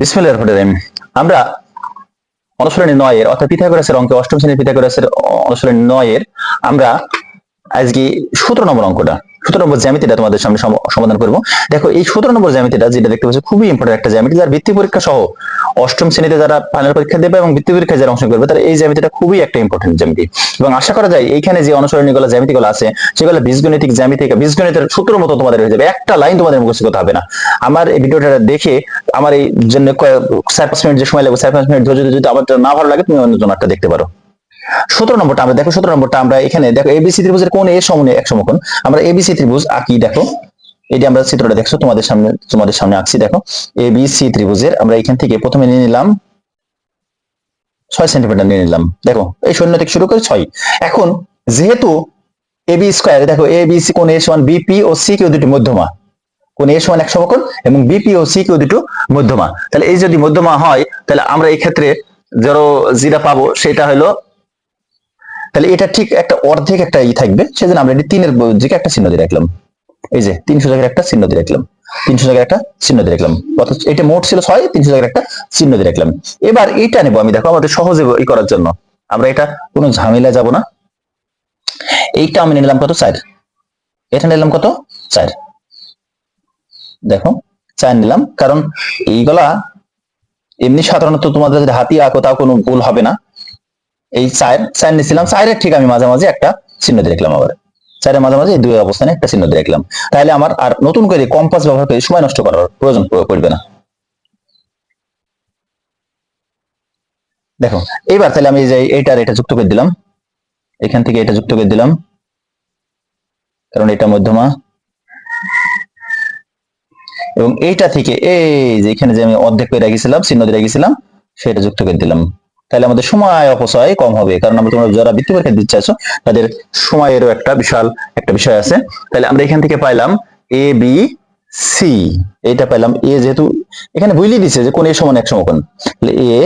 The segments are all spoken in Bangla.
বিসমিল্লাহির রহমানির রহিম। আমরা অনুশীলনী নয়ের, অর্থাৎ পিথাগোরাসের অঙ্কে অষ্টম শ্রেণির পিথাগোরাসের অনুশীলনী নয়ের, আমরা আজকে সতেরো নম্বর অঙ্কটা, সতেরো নম্বর জ্যামিতিটা তোমাদের সামনে সমাধান করব। দেখো, এই সতেরো নম্বর জ্যামিতিটা যেটা দেখতে পাচ্ছি, খুবই ইম্পর্টেন্ট একটা জ্যামিতি, যার বৃত্তি পরীক্ষা সহ অষ্টম শ্রেণীতে যারা ফাইনাল পরীক্ষা দেবে এবং বৃত্তি পরীক্ষায় যারা অংশগ্রহণ করবে তারা এই জ্যামিতিটা খুবই একটা ইম্পর্টেন্ট জ্যামিতি। এবং আশা করা যায় এইখানে যে অনুসরণীগুলো, জ্যামিতিগুলো আছে, সেগুলো বীজগণিতিক জ্যামিতি বীজগণিতের সূত্রের মতো তোমাদের হয়ে যাবে। একটা লাইন তোমাদের মুখস্থ করতে হবে না। আমার এই ভিডিওটা দেখে, আমার এই জন্য চার, পাঁচ মিনিট যে সময় লাগবে, চার, পাঁচ মিনিট ধৈর্য যদি আমার না ভালো লাগে, তুমি অন্য একটা দেখতে পারো। সতেরো নম্বরটা, আমরা দেখো সতেরো নম্বরটা, আমরা এখানে দেখো এবিসি ত্রিভুজের কোন এ সমনে এক সমকোণ? আমরা এবিসি ত্রিভুজ আঁকি, দেখো। যে আমরা চিত্রটা দেখছ, তোমাদের সামনে তোমাদের সামনে আঁকছি, দেখো। এবিসি ত্রিভুজের, আমরা এখান থেকে প্রথমে নিয়ে নিলাম, ছয় সেন্টিমিটার নিয়ে নিলাম। দেখো, এই শূন্য থেকে শুরু করে ছয়। এখন, যেহেতু এবি স্কোয়ার দেখো এ বি সি কোন এ সমান বিপি ও সি কেউ দুটি মধ্যমা। কোন এ সমান এক সমকোণ এবং বিপি ও সি কেউ দুটো মধ্যমা। তাহলে এই যদি মধ্যমা হয়, তাহলে আমরা এই ক্ষেত্রে ধরো যেটা পাবো, সেটা হলো, তাহলে এটা ঠিক একটা অর্ধেক একটা ই থাকবে, সেজন্য আমরা এটি তিনের দিকে একটা চিহ্ন দিয়ে রাখলাম। এই যে তিনশো জায়গার একটা চিহ্ন দিয়ে রাখলাম। তিনশো জায়গার একটা চিহ্ন দিয়ে রাখলাম। অর্থাৎ এটা মোট ছিল ছয়, তিনশো জায়গার একটা চিহ্ন দিয়ে রাখলাম। এবার এইটা নেব আমি, দেখো আমাদের সহজে ই করার জন্য। আমরা এটা কোনো ঝামেলা যাব না। এইটা আমি নিলাম কত? চার। এটা নিলাম কত? চার। দেখো, চার নিলাম। কারণ এইগুলা এমনি সাধারণত তোমাদের যদি হাতি আঁকো তাও কোনো ভুল হবে না। এই চার চার নিয়েছিলাম। চারের ঠিক আমি মাঝে মাঝে একটা চিহ্ন দিয়ে রাখলাম আবার। চারের মাঝামাঝি এই দুই অবস্থানে একটা চিহ্ন দিয়ে রাখলাম। তাহলে আমার আর নতুন করে কম্পাস ব্যবহার করে সময় নষ্ট করার প্রয়োজন পড়বে না। দেখো, এইবার তাহলে আমি যে এইটার এটা যুক্ত করে দিলাম। এখান থেকে এটা যুক্ত করে দিলাম। কারণ এটা মধ্যমা। এবং এইটা থেকে এই যে এখানে যে আমি অর্ধেক করে রেখেছিলাম, চিহ্ন দিয়ে রেখেছিলাম, সেটা যুক্ত করে দিলাম। তাহলে আমাদের সময় অপচয় কম হবে, কারণ আমরা তোমরা যারা বৃত্তি পরীক্ষা দিতে চাইছো, তাদের সময়েরও একটা বিশাল, একটা বিষয় আছে। তাহলে আমরা এখান থেকে পাইলাম এ বি সি এটা পাইলাম এ যেহেতু এখানে বুঝলিয়ে দিচ্ছে যে কোন এ সমান এক সমকোণ। তাহলে এ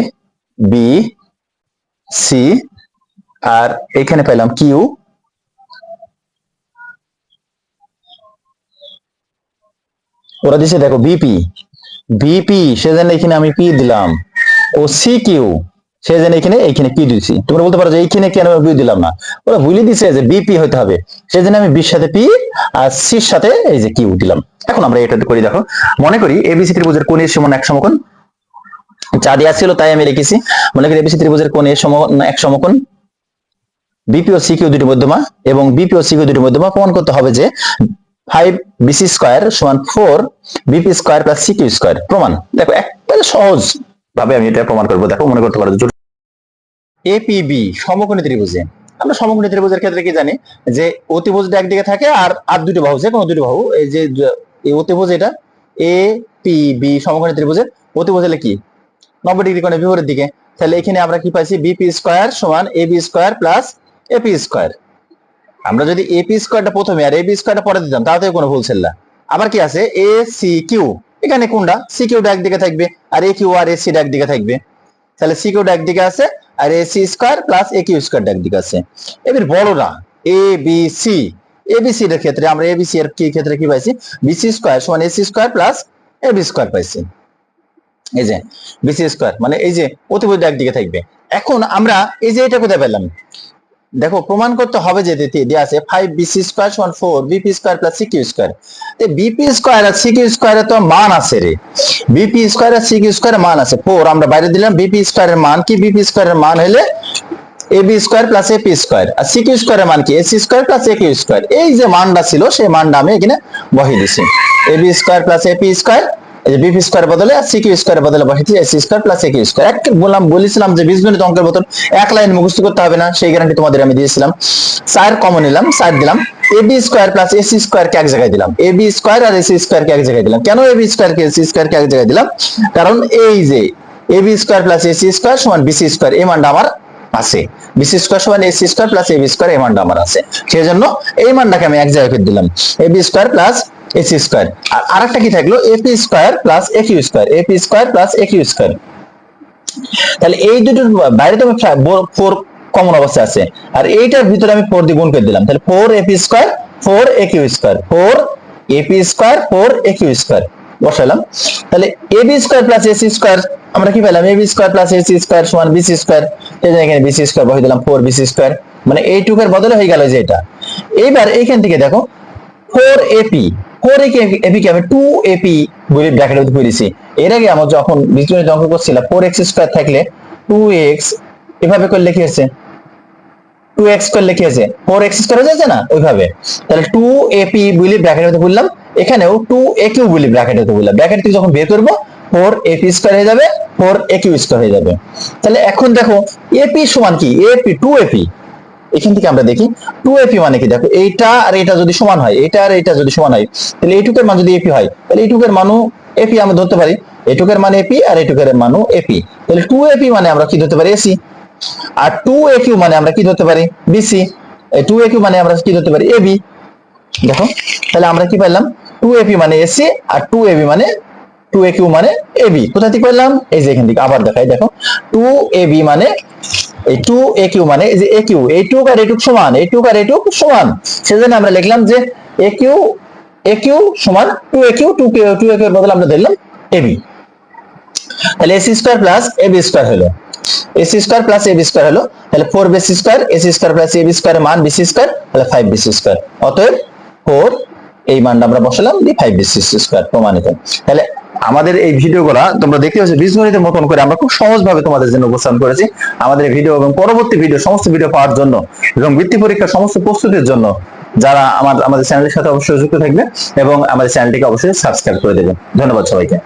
বি সি আর এখানে পাইলাম কিউ ওরা দিছে দেখো বিপি বিপি সেজন্য এখানে আমি পি দিলাম। ও সি কিউ সেজন্য এখানে, এইখানে পি দিয়েছি তোমরা বলতে পারো যে এইখানে কেন পি দিলাম না। ওরা ভুলে দিছে যে বিপি হতে হবে। সেজন্য আমি বির সাথে পি আর সির সাথে এই যে কিউ দিলাম। এখন আমরা এটা করি, দেখো। মনে করি এবিসি ত্রিভুজের কোন সমান এক সমকোণ। যা দেওয়া ছিল তাই আমি রেখেছি। মনে করি এবিসি ত্রিভুজের এর সম এক সমকোণ। বিপি ও সিকিউ দুটি মধ্যমা এবং বিপি ও সিকিউ দুটি মধ্যমা প্রমাণ করতে হবে যে ফাইভ বিসি স্কোয়ার সমান four BP square plus CQ square প্রমাণ। দেখো, একবারে সহজ ভাবে আমি এটা প্রমাণ করব। দেখো, মনে করতে পারো এপিবি সমকোণী ত্রিভুজে। আমরা সমকোণী ত্রিভুজের ক্ষেত্রে কি জানি যে অতিভুজটা একদিকে থাকে আর আর দুটো বাহু, যে কোনো দুটো বাহু, এই যে, এই অতিভুজ এটা এ পি বি সমকোণী ত্রিভুজের, অতিভুজ হলে কি? নব্বই ডিগ্রি কোণে বিপরীত দিকে। তাহলে এখানে আমরা কি পাইছি? বিপি স্কোয়ার সমান A B square plus AP square আমরা যদি এপি স্কোয়ারটা প্রথমে আর এবি স্কোয়ারটা পরে দিতাম তাতে কোনো ভুল ছিল না। আবার কি আছে? এ সি কিউ এখানে কোনটা? সি কিউটা একদিকে থাকবে আর এ কিউ আর এ সিটা একদিকে থাকবে। তাহলে সি কিউটা একদিকে আছে আর AC square plus A Q স্কোয়ারটা একদিকে আছে। এবার বড়রা, A, B, C. A, B, C এর ক্ষেত্রে আমরা এ, বি, সি এর কি ক্ষেত্রে কি পাইছি? বি, সি স্কোয়ার সমান AC square plus A B square পাইছি। এই যে, বি, সি স্কোয়ার মানে এই যে অতিবুদ্ধ একদিকে থাকবে। এখন আমরা এই যে এটা কোথায় পেলাম? দেখো, প্রমাণ করতে হবে যে দেওয়া আছে ফাইভ বিসি স্কোয়ার সমান four BP square plus CQ square BP square আর সিকিউ স্কোয়ারে তো মান আছে রে। বিপি স্কোয়ার আর সিকিউ স্কোয়ারের মান আছে। ফোর আমরা বাইরে দিলাম বিপি স্কোয়ারের মান কি? বিপি স্কোয়ারের মান হলে B square plus P square আর সিকিউ স্কোয়ারের মান কি? AC square plus Q square এই যে মানটা ছিল, সেই মানটা আমি এখানে বহিয়ে দিছি। B square plus P square এই যে বিপি স্কোয়ার বদলে স্কোয়ার বদলে AC square plus A square এক বললাম, বলেছিলাম যে বীজগণিত অঙ্কের মতন এক লাইন মুখস্থ করতে হবে না, সেই গ্যারান্টি তোমাদের আমি দিয়েছিলাম। কমন নিলাম দিলাম। A B square plus AC square কে এক জায়গায় দিলাম। এ বি স্কোয়ার আর এসি স্কোয়ার কে এক জায়গায় দিলাম। কেন এ বি স্কোয়ার কে এসি এক জায়গায় দিলাম? কারণ এই যে A B square plus AC square সমান বিসি স্কোয়ার এই মানটা আমার আছে। বিসি স্কোয়ার সমান AC square plus AB square এই মানটা আমার আছে। সেই জন্য এই মানটাকে আমি এক জায়গায় দিলাম। AB square plus AC square. আর আরেকটা কি থাকল? AP square plus AQ square. AP square plus AQ square. তাহলে এই দুটোর বাইরে তো ফোর কমন অবস্থায় আছে। আর এইটার ভিতরে আমি ফোর দিয়ে গুণ করে দিলাম। তাহলে four AP square four AQ square. Four AP square four AQ square. বসাইলাম। তাহলে A B square plus AC square, আমরা কি পেলাম? A B square plus AC square সমান বিসি স্কোয়ার। এখানে বিসি স্কোয়ার বসে দিলাম ফোর বিসি স্কোয়ার। মানে এইটুকের বদলে হয়ে গেল যে এটা। এইবার এইখান থেকে দেখো ফোর এপি ফোর এপি কে? আমি টু এপি বলে ব্র্যাকেট মধ্যে পড়েছি এর আগে আমরা যখন বীজগণিত অঙ্ক করছিলাম ফোর এক্স স্কোয়ার থাকলে টু এক্স এভাবে করলে কি হচ্ছে টু এক্স করলে কি হয়েছে ফোর এক্স স্কোয়ার হয়ে যাচ্ছে না? ওইভাবে। তাহলে টু এপি বলি ব্র্যাকেটের মধ্যে বললাম, এখানেও টু এ কিউ বলি ব্র্যাকেটের মধ্যে বললাম। ব্র্যাকেট থেকে যখন বের করব ফোর এপি স্কোয়ার হয়ে যাবে ফোর এ কিউ স্কোয়ার হয়ে যাবে। তাহলে এখন দেখো এপি সমান কি? এপি টু এপি এখান থেকে আমরা দেখি টু এপি মানে কি? দেখো, এইটা আর এটা যদি সমান হয়, এটা আর এটা যদি সমান হয়, তাহলে এইটুকের মান যদি এপি হয়, তাহলে এইটুকের মানও এপি আমরা ধরতে পারি। এটুকের মান এপি আর এটুকের মানও এপি তাহলে টু এপি মানে আমরা কি ধরতে পারি? এসি আর টু এ কিউ মানে আমরা কি ধরতে পারি? বিসি টু এ কিউ মানে আমরা কি ধরতে পারি? এবি দেখো, তাহলে আমরা কি পেলাম টু এপি মানে এসি আর টু এবি মানে টু এ কিউ মানে এবি কোথা থেকে পেলাম এই যে এখান থেকে আবার দেখাই, দেখো। টু এবি মানে এই টু এ কিউ মানে এই যে এ কিউ এইটুক আর এইটুক সমান এই টু আর এইটুক সমান। সেজন্য আমরা লিখলাম যে এ কিউ এ কিউ সমান two A Q two Q two A Q এর বদলে আমরা ধরলাম এবি তাহলে AC square plus AB square হলো। AC square plus AB square হলো। তাহলে four BC square AC square plus AB square মান বিসি স্কোয়ার তাহলে ফাইভ বিসি স্কোয়ার অতএব ফোর এই মানটা আমরা বসালাম দি ফাইভ বিসি স্কোয়ার প্রমাণিত। তাহলে আমাদের এই ভিডিওগুলা তোমরা দেখতে পাচ্ছ বীজগণিতের মতন করে আমরা খুব সহজভাবে তোমাদের জন্য উপস্থান করেছি। আমাদের ভিডিও এবং পরবর্তী ভিডিও, সমস্ত ভিডিও পাওয়ার জন্য এবং বৃত্তি পরীক্ষার সমস্ত প্রস্তুতির জন্য যারা আমার আমাদের চ্যানেলের সাথে অবশ্যই যুক্ত থাকবে এবং আমাদের চ্যানেলটিকে অবশ্যই সাবস্ক্রাইব করে দেবেন। ধন্যবাদ সবাইকে।